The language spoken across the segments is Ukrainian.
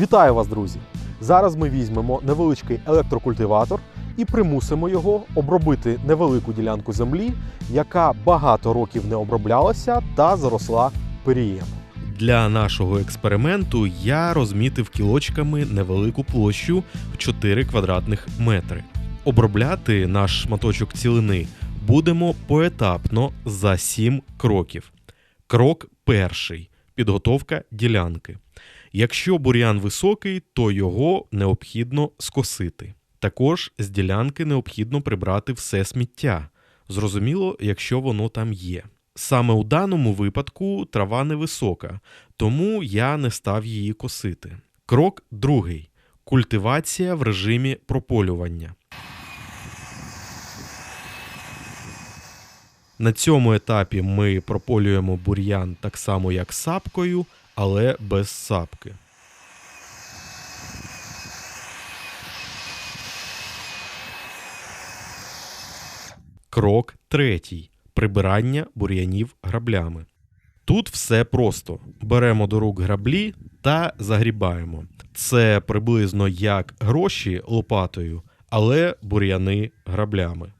Вітаю вас, друзі! Зараз ми візьмемо невеличкий електрокультиватор і примусимо його обробити невелику ділянку землі, яка багато років не оброблялася та заросла пирієм. Для нашого експерименту я розмітив кілочками невелику площу в 4 квадратних метри. Обробляти наш шматочок цілини будемо поетапно за 7 кроків. Крок перший підготовка ділянки. Якщо бур'ян високий, то його необхідно скосити. Також з ділянки необхідно прибрати все сміття. Зрозуміло, якщо воно там є. Саме у даному випадку трава невисока, тому я не став її косити. Крок другий культивація в режимі прополювання. На цьому етапі ми прополюємо бур'ян так само, як сапкою, але без сапки. Крок третій прибирання бур'янів граблями. Тут все просто: беремо до рук граблі та загрібаємо. Це приблизно як гроші лопатою, але бур'яни граблями.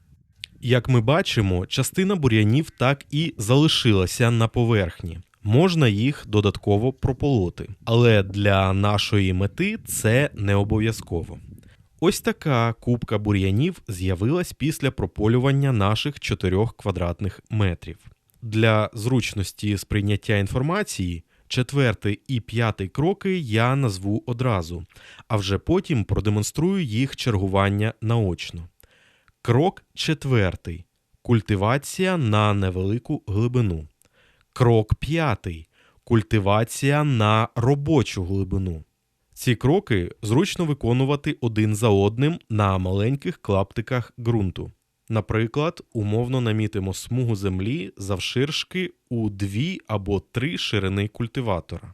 Як ми бачимо, частина бур'янів так і залишилася на поверхні. Можна їх додатково прополоти, але для нашої мети це не обов'язково. Ось така кубка бур'янів з'явилась після прополювання наших 4 квадратних метрів. Для зручності сприйняття інформації четвертий і п'ятий кроки я назву одразу, а вже потім продемонструю їх чергування наочно. Крок четвертий культивація на невелику глибину. Крок п'ятий культивація на робочу глибину. Ці кроки зручно виконувати один за одним на маленьких клаптиках ґрунту. Наприклад, умовно намітимо смугу землі завширшки у дві або три ширини культиватора.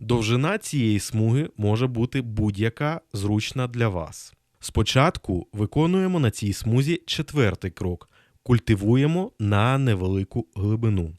Довжина цієї смуги може бути будь-яка зручна для вас. Спочатку виконуємо на цій смузі четвертий крок культивуємо на невелику глибину.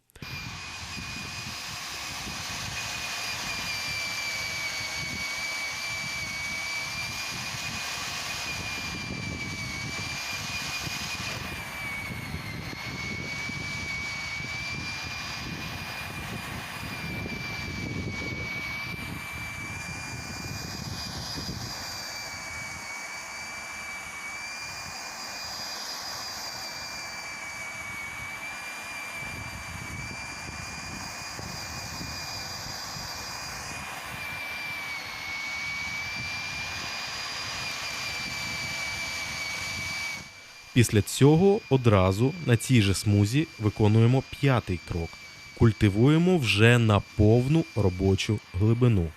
Після цього одразу на цій же смузі виконуємо п'ятий крок. Культивуємо вже на повну робочу глибину.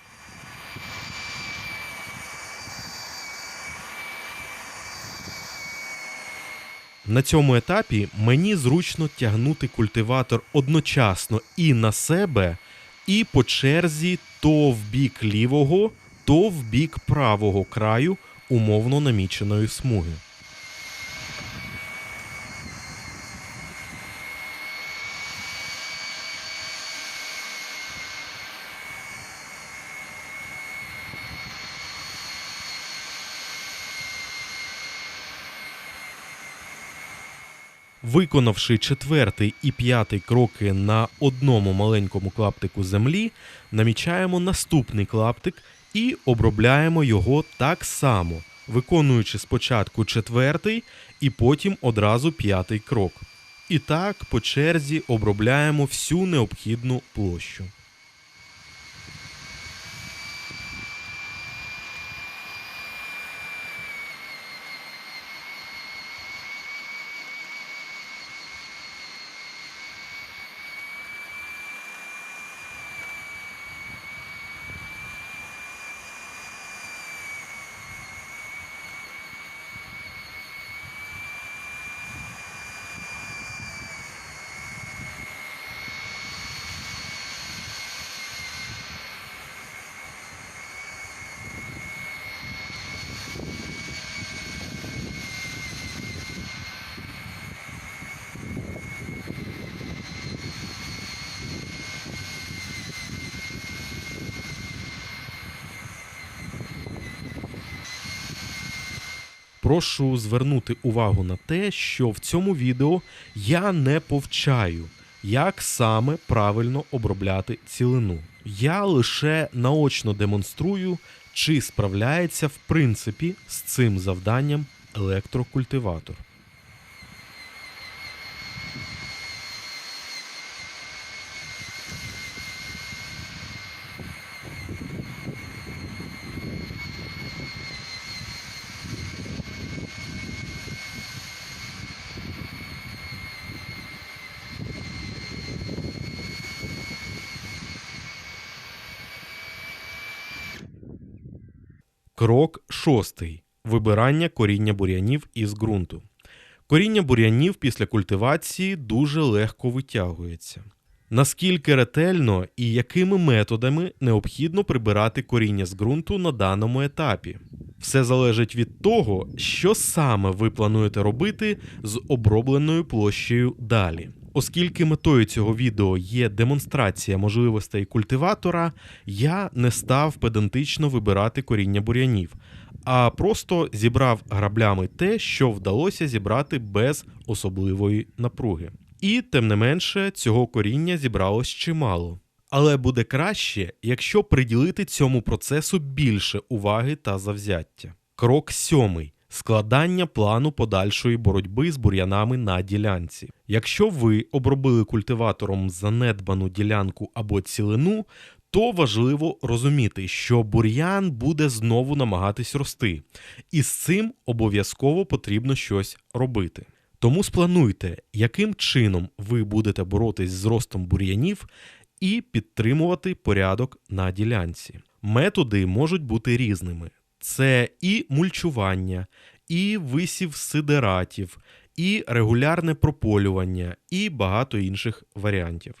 На цьому етапі мені зручно тягнути культиватор одночасно і на себе, і по черзі то в бік лівого, то в бік правого краю умовно наміченої смуги. Виконавши четвертий і п'ятий кроки на одному маленькому клаптику землі, намічаємо наступний клаптик і обробляємо його так само, виконуючи спочатку четвертий і потім одразу п'ятий крок. І так по черзі обробляємо всю необхідну площу. Прошу звернути увагу на те, що в цьому відео я не повчаю, як саме правильно обробляти цілину. Я лише наочно демонструю, чи справляється в принципі з цим завданням електрокультиватор. Крок шостий. Вибирання коріння бур'янів із ґрунту. Коріння бур'янів після культивації дуже легко витягується. Наскільки ретельно і якими методами необхідно прибирати коріння з ґрунту на даному етапі? Все залежить від того, що саме ви плануєте робити з обробленою площею далі. Оскільки метою цього відео є демонстрація можливостей культиватора, я не став педантично вибирати коріння бур'янів, а просто зібрав граблями те, що вдалося зібрати без особливої напруги. І, тим не менше, цього коріння зібралось чимало. Але буде краще, якщо приділити цьому процесу більше уваги та завзяття. Крок сьомий. Складання плану подальшої боротьби з бур'янами на ділянці. Якщо ви обробили культиватором занедбану ділянку або цілину, то важливо розуміти, що бур'ян буде знову намагатись рости, і з цим обов'язково потрібно щось робити. Тому сплануйте, яким чином ви будете боротись з ростом бур'янів і підтримувати порядок на ділянці. Методи можуть бути різними: це і мульчування, і висів сидератів, і регулярне прополювання, і багато інших варіантів.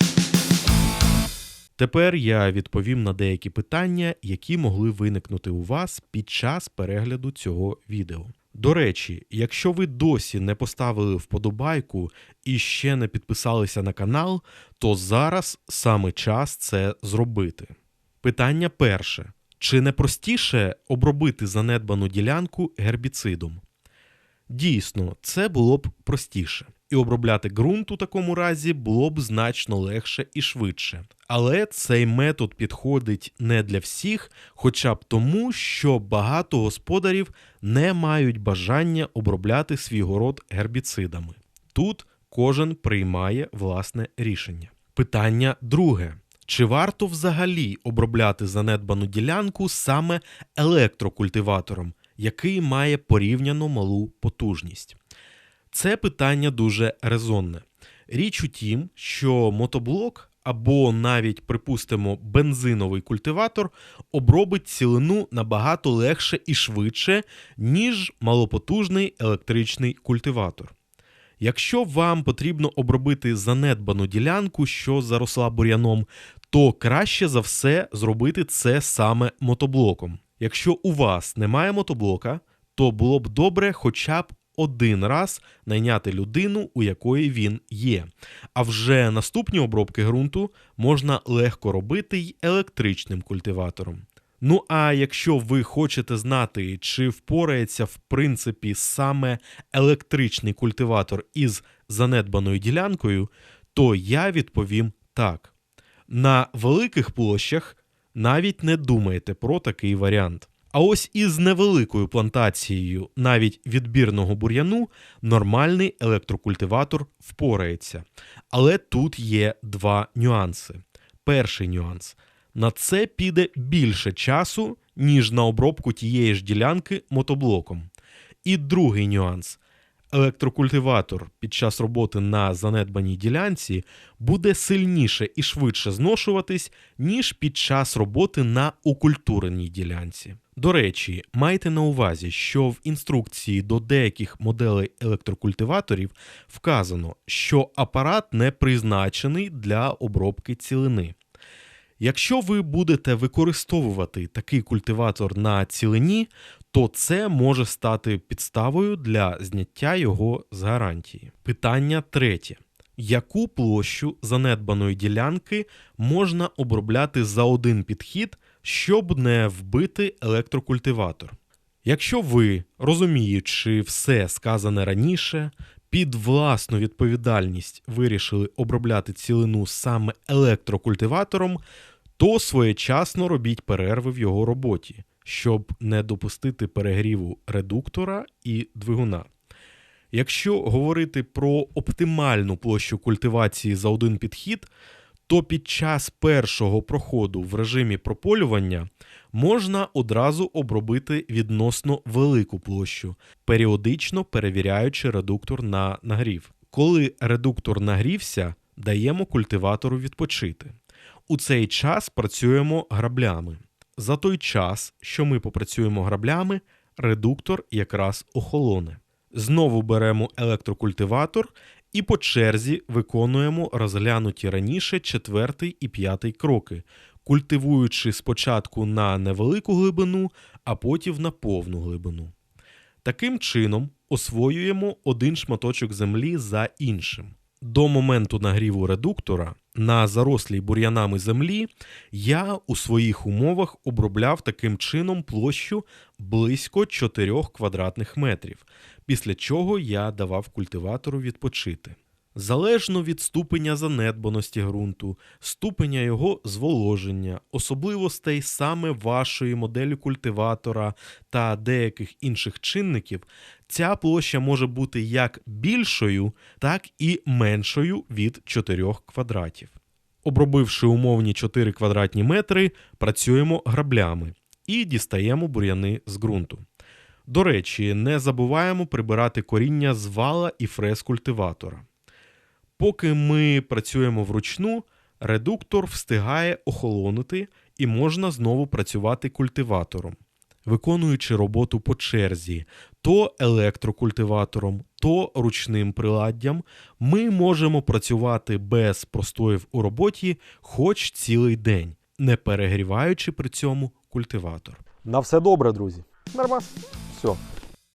Тепер я відповім на деякі питання, які могли виникнути у вас під час перегляду цього відео. До речі, якщо ви досі не поставили вподобайку і ще не підписалися на канал, то зараз саме час це зробити. Питання перше: чи не простіше обробити занедбану ділянку гербіцидом? Дійсно, це було б простіше, і обробляти ґрунт у такому разі було б значно легше і швидше. Але цей метод підходить не для всіх, хоча б тому, що багато господарів не мають бажання обробляти свій город гербіцидами. Тут кожен приймає власне рішення. Питання друге. Чи варто взагалі обробляти занедбану ділянку саме електрокультиватором, який має порівняно малу потужність? Це питання дуже резонне. Річ у тім, що мотоблок або навіть, припустимо, бензиновий культиватор обробить цілину набагато легше і швидше, ніж малопотужний електричний культиватор. Якщо вам потрібно обробити занедбану ділянку, що заросла бур'яном, то краще за все зробити це саме мотоблоком. Якщо у вас немає мотоблока, то було б добре хоча б один раз найняти людину, у якої він є. А вже наступні обробки ґрунту можна легко робити й електричним культиватором. Ну а якщо ви хочете знати, чи впорається в принципі саме електричний культиватор із занедбаною ділянкою, то я відповім так. На великих площах навіть не думайте про такий варіант. А ось із невеликою плантацією навіть відбірного бур'яну нормальний електрокультиватор впорається. Але тут є два нюанси. Перший нюанс на це піде більше часу, ніж на обробку тієї ж ділянки мотоблоком. І другий нюанс. Електрокультиватор під час роботи на занедбаній ділянці буде сильніше і швидше зношуватись, ніж під час роботи на укультуреній ділянці. До речі, майте на увазі, що в інструкції до деяких моделей електрокультиваторів вказано, що апарат не призначений для обробки цілини. Якщо ви будете використовувати такий культиватор на цілині, то це може стати підставою для зняття його з гарантії. Питання третє. Яку площу занедбаної ділянки можна обробляти за один підхід, щоб не вбити електрокультиватор? Якщо ви, розуміючи все сказане раніше, під власну відповідальність вирішили обробляти цілину саме електрокультиватором, то своєчасно робіть перерви в його роботі, щоб не допустити перегріву редуктора і двигуна. Якщо говорити про оптимальну площу культивації за один підхід, то під час першого проходу в режимі прополювання можна одразу обробити відносно велику площу, періодично перевіряючи редуктор на нагрів. Коли редуктор нагрівся, даємо культиватору відпочити. У цей час працюємо граблями. За той час, що ми попрацюємо граблями, редуктор якраз охолоне. Знову беремо електрокультиватор і по черзі виконуємо розглянуті раніше четвертий і п'ятий кроки, культивуючи спочатку на невелику глибину, а потім на повну глибину. Таким чином освоюємо один шматочок землі за іншим. До моменту нагріву редуктора на зарослій бур'янами землі я у своїх умовах обробляв таким чином площу близько 4 квадратних метрів, після чого я давав культиватору відпочити. Залежно від ступеня занедбаності ґрунту, ступеня його зволоження, особливостей саме вашої моделі культиватора та деяких інших чинників, ця площа може бути як більшою, так і меншою від 4 квадратів. Обробивши умовні 4 квадратні метри, працюємо граблями і дістаємо бур'яни з ґрунту. До речі, не забуваємо прибирати коріння з вала і фрез культиватора. Поки ми працюємо вручну, редуктор встигає охолонути і можна знову працювати культиватором, виконуючи роботу по черзі, то електрокультиватором, то ручним приладдям, ми можемо працювати без простоїв у роботі хоч цілий день, не перегріваючи при цьому культиватор. На все добре, друзі. Нормас. Все.